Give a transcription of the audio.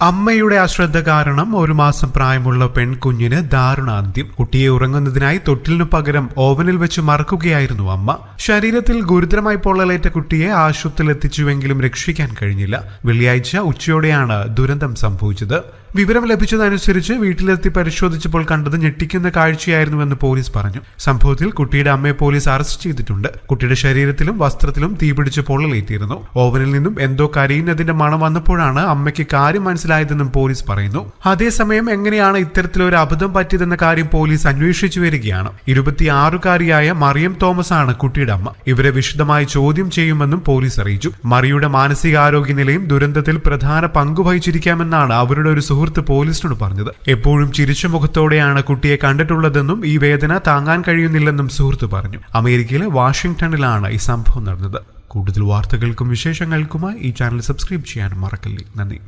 അമ്മയുടെ അശ്രദ്ധ കാരണം ഒരു മാസം പ്രായമുള്ള പെൺകുഞ്ഞിന് ദാരുണാന്ത്യം. കുട്ടിയെ ഉറങ്ങുന്നതിനായി തൊട്ടിലിനു പകരം ഓവനിൽ വെച്ച് മറക്കുകയായിരുന്നു അമ്മ. ശരീരത്തിൽ ഗുരുതരമായി പൊള്ളലേറ്റ കുട്ടിയെ ആശുപത്രിയിൽ എത്തിച്ചുവെങ്കിലും രക്ഷിക്കാൻ കഴിഞ്ഞില്ല. വെള്ളിയാഴ്ച ഉച്ചയോടെയാണ് ദുരന്തം സംഭവിച്ചത്. വിവരം ലഭിച്ചതനുസരിച്ച് വീട്ടിലെത്തി പരിശോധിച്ചപ്പോൾ കണ്ടത് ഞെട്ടിക്കുന്ന കാഴ്ചയായിരുന്നുവെന്ന് പോലീസ് പറഞ്ഞു. സംഭവത്തിൽ കുട്ടിയുടെ അമ്മയെ പോലീസ് അറസ്റ്റ് ചെയ്തിട്ടുണ്ട്. കുട്ടിയുടെ ശരീരത്തിലും വസ്ത്രത്തിലും തീപിടിച്ച് പൊള്ളലേറ്റിയിരുന്നു. ഓവനിൽ നിന്നും എന്തോ കരയുന്നതിന്റെ മണം വന്നപ്പോഴാണ് അമ്മയ്ക്ക് കാര്യം മനസ്സിലായതെന്നും പോലീസ് പറയുന്നു. അതേസമയം എങ്ങനെയാണ് ഇത്തരത്തിലൊരു അബദ്ധം പറ്റിയതെന്ന കാര്യം പോലീസ് അന്വേഷിച്ചു വരികയാണ്. ഇരുപത്തിയാറുകാരിയായ മറിയം തോമസ് ആണ് കുട്ടിയുടെ അമ്മ. ഇവരെ വിശദമായി ചോദ്യം ചെയ്യുമെന്നും പോലീസ് അറിയിച്ചു. മറിയുടെ മാനസികാരോഗ്യ നിലയും ദുരന്തത്തിൽ പ്രധാന പങ്കു വഹിച്ചിരിക്കാമെന്നാണ് അവരുടെ ഒരു സുഹൃത്ത് പോലീസിനോട് പറഞ്ഞത്. എപ്പോഴും ചിരിച്ച മുഖത്തോടെയാണ് കുട്ടിയെ കണ്ടിട്ടുള്ളതെന്നും ഈ വേദന താങ്ങാൻ കഴിയുന്നില്ലെന്നും സുഹൃത്ത് പറഞ്ഞു. അമേരിക്കയിലെ വാഷിംഗ്ടണിലാണ് ഈ സംഭവം നടന്നത്. കൂടുതൽ വാർത്തകൾക്കും വിശേഷങ്ങൾക്കുമായി ഈ ചാനൽ സബ്സ്ക്രൈബ് ചെയ്യാൻ മറക്കല്ലേ. നന്ദി.